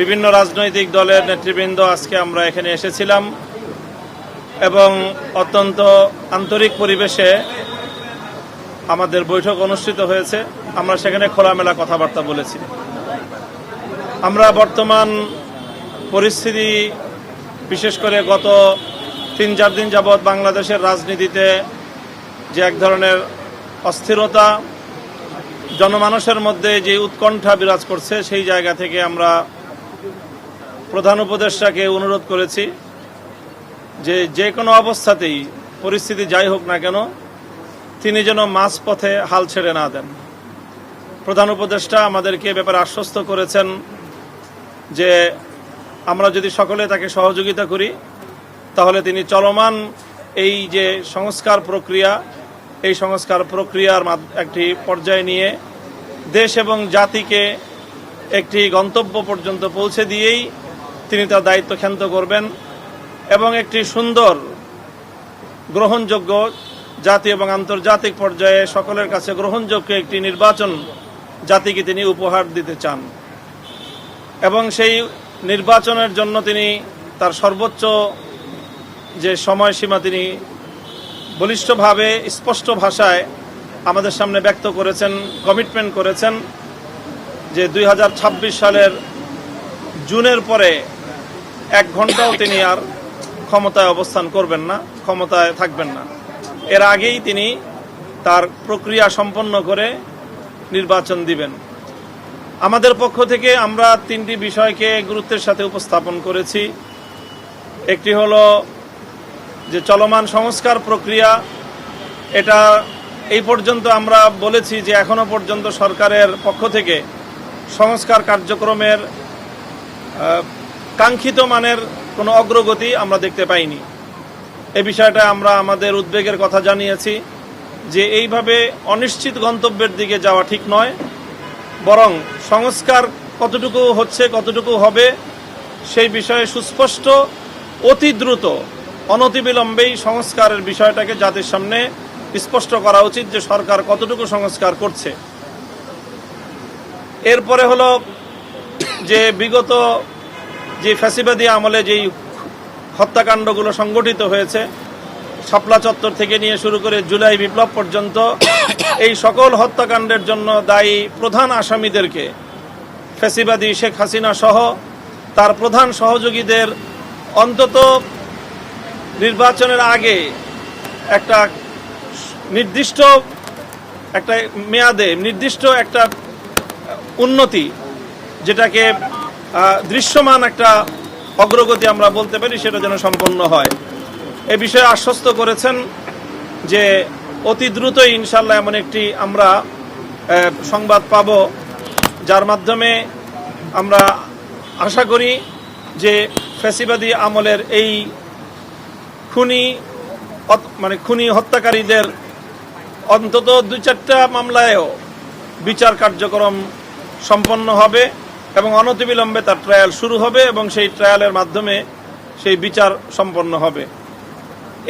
বিভিন্ন রাজনৈতিক দলের নেতৃবৃন্দ আজকে আমরা এখানে এসেছিলাম এবং অত্যন্ত আন্তরিক পরিবেশে আমাদের বৈঠক অনুষ্ঠিত হয়েছে। আমরা সেখানে খোলামেলা কথাবার্তা বলেছি। আমরা বর্তমান পরিস্থিতি, বিশেষ করে গত তিন, চার দিন যাবৎ বাংলাদেশের রাজনীতিতে যে এক ধরনের অস্থিরতা, জনমানুষের মধ্যে যে উৎকণ্ঠা বিরাজ করছে, সেই জায়গা থেকে আমরা প্রধান উপদেষ্টাকে অনুরোধ করেছি যে যে কোনো অবস্থাতেই পরিস্থিতি যাই হোক না কেন, তিনি যেন মাঝপথে হাল ছেড়ে না দেন। প্রধান উপদেষ্টা আমাদেরকে ব্যাপারে আশ্বস্ত করেছেন যে আমরা যদি সকলে তাকে সহযোগিতা করি, তাহলে তিনি চলমান এই যে সংস্কার প্রক্রিয়া, এই সংস্কার প্রক্রিয়ার একটি পর্যায়ে নিয়ে দেশ এবং জাতিকে একটি গন্তব্য পর্যন্ত পৌঁছে দিয়েই তিনি তার দায়িত্ব ক্ষান্ত করবেন এবং একটি সুন্দর, গ্রহণযোগ্য জাতি এবং আন্তর্জাতিক পর্যায়ে সকলের কাছে গ্রহণযোগ্য একটি নির্বাচন জাতিকে তিনি উপহার দিতে চান। এবং সেই নির্বাচনের জন্য তিনি তার সর্বোচ্চ যে সময়সীমা তিনি বলিষ্ঠভাবে, স্পষ্ট ভাষায় আমাদের সামনে ব্যক্ত করেছেন কমিটমেন্ট করেছেন যে দুই হাজার ছাব্বিশ সালের জুনের পরে এক ঘন্টাও তিনি আর ক্ষমতায় অবস্থান করবেন না, ক্ষমতায় থাকবেন না। এর আগেই তিনি তার প্রক্রিয়া সম্পন্ন করে নির্বাচন দিবেন। আমাদের পক্ষ থেকে আমরা তিনটি বিষয়কে গুরুত্বের সাথে উপস্থাপন করেছি। একটি হলো যে চলমান সংস্কার প্রক্রিয়া, এটা এই পর্যন্ত আমরা বলেছি যে এখনও পর্যন্ত সরকারের পক্ষ থেকে সংস্কার কার্যক্রমের কাঙ্ক্ষিত মানের কোনো অগ্রগতি আমরা দেখতে পাইনি। এ বিষয়টা আমরা আমাদের উদ্বেগের কথা জানিয়েছি যে এইভাবে অনিশ্চিত গন্তব্যের দিকে যাওয়া ঠিক নয়, বরং সংস্কার কতটুকু হচ্ছে, কতটুকু হবে, সেই বিষয়ে সুস্পষ্ট, অতি দ্রুত, অনতিবিলম্বেই সংস্কারের বিষয়টাকে জাতির সামনে স্পষ্ট করা উচিত যে সরকার কতটুকু সংস্কার করছে। এরপরে হলো যে বিগত যে ফ্যাসিবাদী আমলে যেই হত্যাকাণ্ডগুলো সংগঠিত হয়েছে, শাপলা চত্বর থেকে নিয়ে শুরু করে জুলাই বিপ্লব পর্যন্ত, এই সকল হত্যাকাণ্ডের জন্য দায়ী প্রধান আসামিদেরকে ফ্যাসিবাদী শেখ হাসিনা সহ তার প্রধান সহযোগীদের অন্তত নির্বাচনের আগে একটা নির্দিষ্ট একটা মেয়াদে নির্দিষ্ট একটা উন্নতি, যেটাকে দৃশ্যমান একটা অগ্রগতি আমরা বলতে পারি, সেটা যেন সম্পন্ন হয়। এ বিষয়ে আশ্বস্ত করেছেন যে অতি দ্রুতই ইনশাল্লাহ এমন একটি আমরা সংবাদ পাব, যার মাধ্যমে আমরা আশা করি যে ফ্যাসিবাদী আমলের এই খুনি মানে খুনি হত্যাকারীদের অন্তত দুই চারটা মামলায়ও বিচার কার্যক্রম সম্পন্ন হবে। এবং অনতিবিলম্বে তার ট্রায়াল শুরু হবে এবং সেই ট্রায়ালের মাধ্যমে সেই বিচার সম্পন্ন হবে।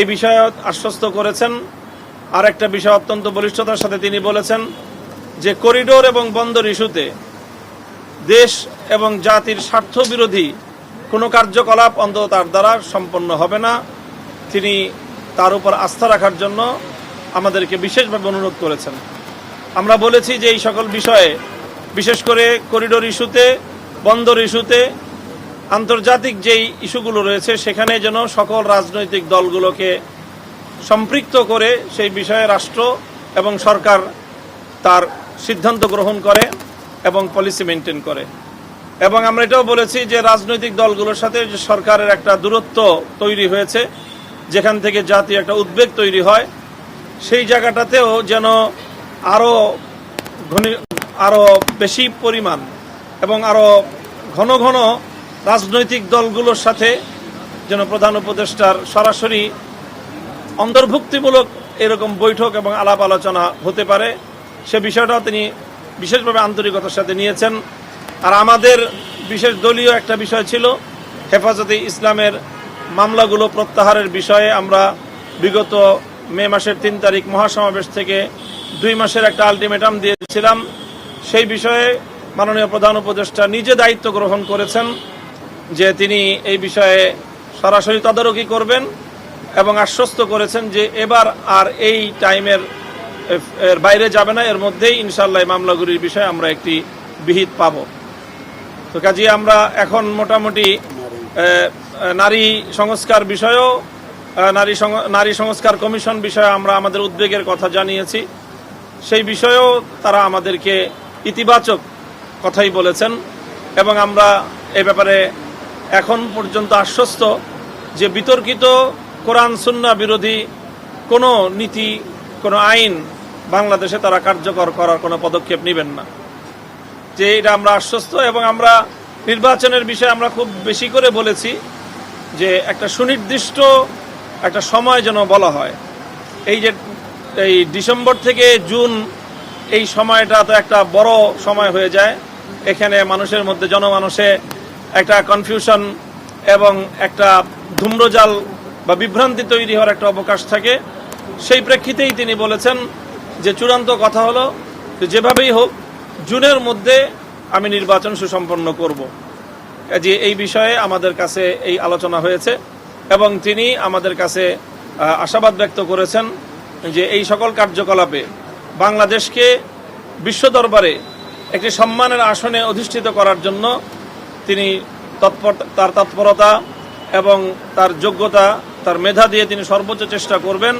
এই বিষয়ে আশ্বস্ত করেছেন। আর একটা বিষয় অত্যন্ত বলিষ্ঠতার সাথে তিনি বলেছেন যে করিডোর এবং বন্দর ইস্যুতে দেশ এবং জাতির স্বার্থ বিরোধী কোনো কার্যকলাপ অন্তত তার দ্বারা সম্পন্ন হবে না। তিনি তার উপর আস্থা রাখার জন্য আমাদেরকে বিশেষভাবে অনুরোধ করেছেন। আমরা বলেছি যে এই সকল বিষয়ে বিশেষ করে করিডোর ইস্যুতে, বন্দর ইস্যুতে, আন্তর্জাতিক যেই ইস্যুগুলো রয়েছে, সেখানে যেন সকল রাজনৈতিক দলগুলোকে সম্পৃক্ত করে সেই বিষয়ে রাষ্ট্র এবং সরকার তার সিদ্ধান্ত গ্রহণ করে এবং পলিসি মেনটেন করে। এবং আমরা এটাও বলেছি যে রাজনৈতিক দলগুলোর সাথে সরকারের একটা দূরত্ব তৈরি হয়েছে, যেখান থেকে জাতীয় একটা উদ্বেগ তৈরি হয়, সেই জায়গাটাতেও যেন আরও আরও বেশি পরিমাণ এবং আরও ঘন ঘন রাজনৈতিক দলগুলোর সাথে যেন প্রধান উপদেষ্টার সরাসরি অন্তর্ভুক্তিমূলক এরকম বৈঠক এবং আলাপ আলোচনা হতে পারে। সে বিষয়টাও তিনি বিশেষভাবে আন্তরিকতার সাথে নিয়েছেন। আর আমাদের বিশেষ দলীয় একটা বিষয় ছিল, হেফাজতে ইসলামের মামলাগুলো প্রত্যাহারের বিষয়ে আমরা বিগত মে মাসের তিন তারিখ মহাসমাবেশ থেকে দুই মাসের একটা আলটিমেটাম দিয়েছিলাম। সেই বিষয়ে মাননীয় প্রধান উপদেষ্টা নিজে দায়িত্ব গ্রহণ করেছেন যে তিনি এই বিষয়ে সরাসরি তদারকি করবেন এবং আশ্বস্ত করেছেন যে এবার আর এই টাইমের, এর বাইরে যাবে না, এর মধ্যেই ইনশাল্লাহ মামলাগুলির বিষয়ে আমরা একটি বিহিত পাব। তো কাজে, আমরা এখন মোটামুটি নারী সংস্কার বিষয়েও নারী নারী সংস্কার কমিশন বিষয়ে আমরা আমাদের উদ্বেগের কথা জানিয়েছি। সেই বিষয়েও তারা আমাদেরকে ইতিবাচক কথাই বলেছেন এবং আমরা এ ব্যাপারে এখন পর্যন্ত আশ্বস্ত যে বিতর্কিত কোরআন সুন্না বিরোধী কোনো নীতি, কোনো আইন বাংলাদেশে তারা কার্যকর করার কোনো পদক্ষেপ নেবেন না। যে এটা আমরা আশ্বস্ত এবং আমরা নির্বাচনের বিষয়ে আমরা খুব বেশি করে বলেছি যে একটা সুনির্দিষ্ট একটা সময় যেন বলা হয়। এই যে এই ডিসেম্বর থেকে জুন এই সময়টা তো একটা বড় সময় হয়ে যায়। এখানে মানুষের মধ্যে জনমানসে একটা কনফিউশন এবং একটা ধূম্রজাল বা বিভ্রান্তি তৈরি হওয়ার একটা অবকাশ থাকে। সেই প্রেক্ষিতেই তিনি বলেছেন যে চূড়ান্ত কথা হলো যেভাবেই হোক, জুনের মধ্যে আমি নির্বাচন সুসম্পন্ন করব। যে এই বিষয়ে আমাদের কাছে এই আলোচনা হয়েছে এবং তিনি আমাদের কাছে আশাবাদ ব্যক্ত করেছেন যে এই সকল কার্যকলাপে বাংলাদেশকে বিশ্ব দরবারে একটি সম্মানের আসনে অধিষ্ঠিত করার জন্য তিনি তার তৎপরতা এবং তার যোগ্যতা, তার মেধা দিয়ে তিনি সর্বোচ্চ চেষ্টা করবেন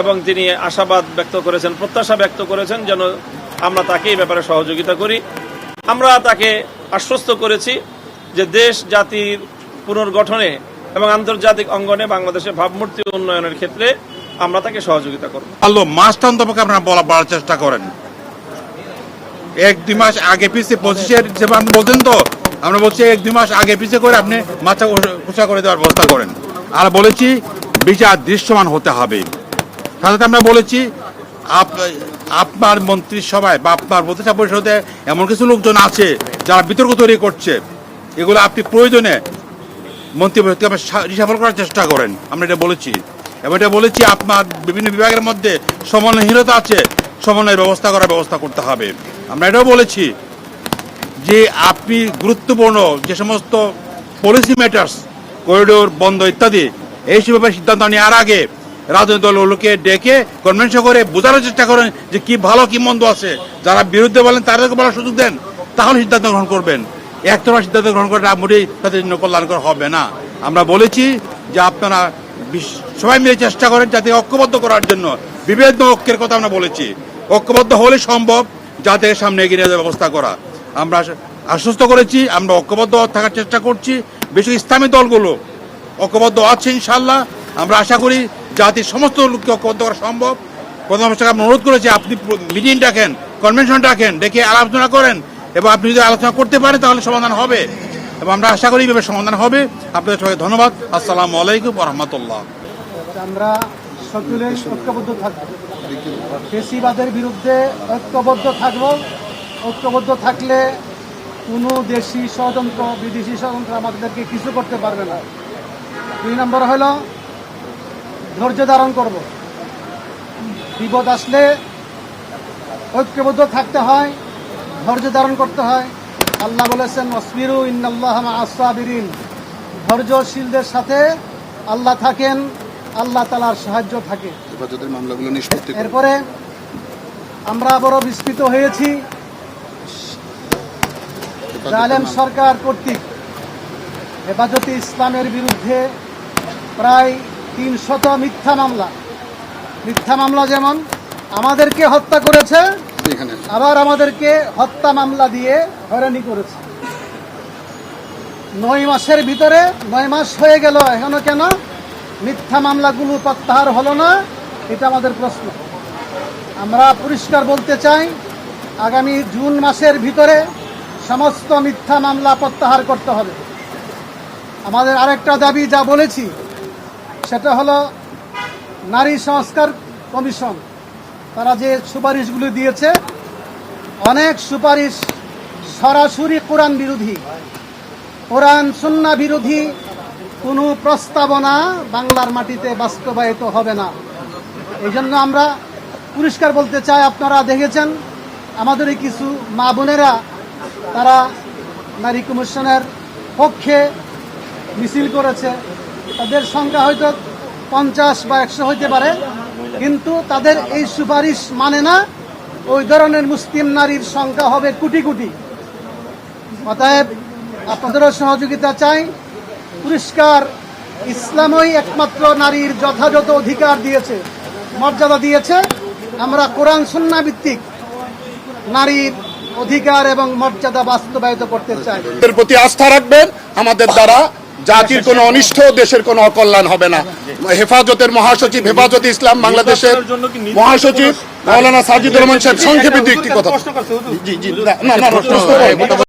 এবং তিনি আশাবাদ ব্যক্ত করেছেন, প্রত্যাশা ব্যক্ত করেছেন যেন আমরা তাকে এই ব্যাপারে সহযোগিতা করি। আমরা তাকে আশ্বস্ত করেছি যে দেশ, জাতির পুনর্গঠনে এবং আন্তর্জাতিক অঙ্গনে বাংলাদেশের ভাবমূর্তি উন্নয়নের ক্ষেত্রে আমরা তাকে সহযোগিতা করব। আল্লো মাসটা অন্তপক্ষে আপনারা বলা বলার চেষ্টা করেন। এক, দুই মাস আগে পিছিয়ে পঁচিশের হিসেবে আপনি বলছেন তো, আমরা বলছি এক, দুই মাস আগে পিছিয়ে করে আপনি মাথা পোষা করে দেওয়ার ব্যবস্থা করেন। আর বলেছি, বিচার দৃশ্যমান হতে হবে। সাথে সাথে আমরা বলেছি, আপ- আপনার মন্ত্রিসভায় বা আপনার প্রতিষ্ঠা পরিষদে এমন কিছু লোকজন আছে যারা বিতর্ক তৈরি করছে। এগুলো আপনি প্রয়োজনে মন্ত্রী পরিষদকে রিসাফল করার চেষ্টা করেন। আমরা এটা বলেছি। এবং এটা বলেছি, আপনার বিভিন্ন বিভাগের মধ্যে সমন্বয়হীনতা আছে, সমন্বয়ের ব্যবস্থা করার ব্যবস্থা করতে হবে। আমরা এটাও বলেছি যে আপনি গুরুত্বপূর্ণ যে সমস্ত পলিসি ম্যাটার্স করিডোর বন্ধ ইত্যাদি এইসব ব্যাপারে সিদ্ধান্ত নেওয়ার আগে রাজনৈতিক দলগুলোকে ডেকে কনভেনশন করে বোঝানোর চেষ্টা করেন যে কি ভালো, কি মন্দ আছে। যারা বিরুদ্ধে বলেন, তাদেরকে বলার সুযোগ দেন, তাহলে সিদ্ধান্ত গ্রহণ করবেন। একতরফা সিদ্ধান্ত গ্রহণ করে মোটেই তাদের জন্য কল্যাণকর হবে না। আমরা বলেছি যে আপনারা সবাই মিলে চেষ্টা করেন যাতে ঐক্যবদ্ধ করার জন্য। বিভেদ ঐক্যের কথা আমরা বলেছি। ঐক্যবদ্ধ হলে সম্ভব যাতে সামনে এগিয়ে যাওয়ার ব্যবস্থা করা। আমরা আশ্বস্ত করেছি, আমরা ঐক্যবদ্ধ থাকার চেষ্টা করছি। বিশেষ ইসলামী দলগুলো ঐক্যবদ্ধ আছে ইনশাল্লাহ আমরা আশা করি জাতির সমস্ত লোককে ঐক্যবদ্ধ করা সম্ভব। প্রধান আমরা অনুরোধ করেছি, আপনি মিটিং ডাকেন, কনভেনশন ডাকেন, ডেকে আলোচনা করেন। এবং আপনি যদি আলোচনা করতে পারেন, তাহলে সমাধান হবে। এবং আমরা আশা করি এইভাবে সমাধান হবে। আপনাদের সবাই ধন্যবাদ। আসসালামু আলাইকুম রহমতুল্লাহ। আমরা সকলেই ঐক্যবদ্ধ থাকব। ফেসিবাদের বিরুদ্ধে ঐক্যবদ্ধ থাকব। ঐক্যবদ্ধ থাকলে কোনো দেশি ষড়যন্ত্র, বিদেশি ষড়যন্ত্র আমাদেরকে কিছু করতে পারবে না। দুই নম্বর হলো ধৈর্য ধারণ করব। বিপদ আসলে ঐক্যবদ্ধ থাকতে হয়, ধৈর্য ধারণ করতে হয়। আল্লাহ বলেছেন অসমিরু ইন্নাল্লাহ আসাবিরিন ধৈর্যশীলদের সাথে আল্লাহ থাকেন আল্লাহ তালার সাহায্য থাকে। এরপরে আমরা বড় বিস্মিত হয়েছি। জালেম সরকার কর্তৃক হেফাজতে ইসলামের বিরুদ্ধে প্রায় তিনশত মিথ্যা মামলা। মিথ্যা মামলা যেমন আমাদেরকে হত্যা করেছে এখানে আবার আমাদেরকে হত্যা মামলা দিয়ে হয়রানি করেছে। নয় মাসের ভিতরে, নয় মাস হয়ে গেল, এখনও কেন? মিথ্যা মামলাগুলো প্রত্যাহার হলো না, এটা আমাদের প্রশ্ন। আমরা পরিষ্কার বলতে চাই, আগামী জুন মাসের ভিতরে সমস্ত মিথ্যা মামলা প্রত্যাহার করতে হবে। আমাদের আরেকটা দাবি যা বলেছি, সেটা হলো নারী সংস্কার কমিশন। তারা যে সুপারিশগুলো দিয়েছে, অনেক সুপারিশ সরাসরি কোরআন বিরোধী। কোরআন সুন্না বিরোধী কোনো প্রস্তাবনা বাংলার মাটিতে বাস্তবায়িত হবে না। এই জন্য আমরা পরিষ্কার বলতে চাই, আপনারা দেখেছেন আমাদের কিছু মা বোনেরা, তারা নারী কমিশনের পক্ষে মিছিল করেছে। তাদের সংখ্যা হয়তো পঞ্চাশ বা একশো হইতে পারে। কিন্তু তাদের এই সুপারিশ মানে না ওই ধরনের মুসলিম নারীর সংখ্যা হবে কোটি কোটি। অতএব আপনাদেরও সহযোগিতা চাই। পরিষ্কার ইসলামই একমাত্র নারীর যথাযথ অধিকার দিয়েছে মর্যাদা দিয়েছে। আমরা কোরআন সন্না ভিত্তিক নারীর অধিকার এবং মর্যাদা বাস্তবায়িত করতে চাই। এর প্রতি আস্থা রাখবেন আমাদের দ্বারা জাতির কোনো অনিষ্ট দেশের কোনো অকল্যাণ হবে না। হেফাজতের মহাসচিব হেফাজত ইসলাম বাংলাদেশের মহাসচিব মৌলানা সাজিদুর রহমান সাহেব সংক্ষেপে একটি কথা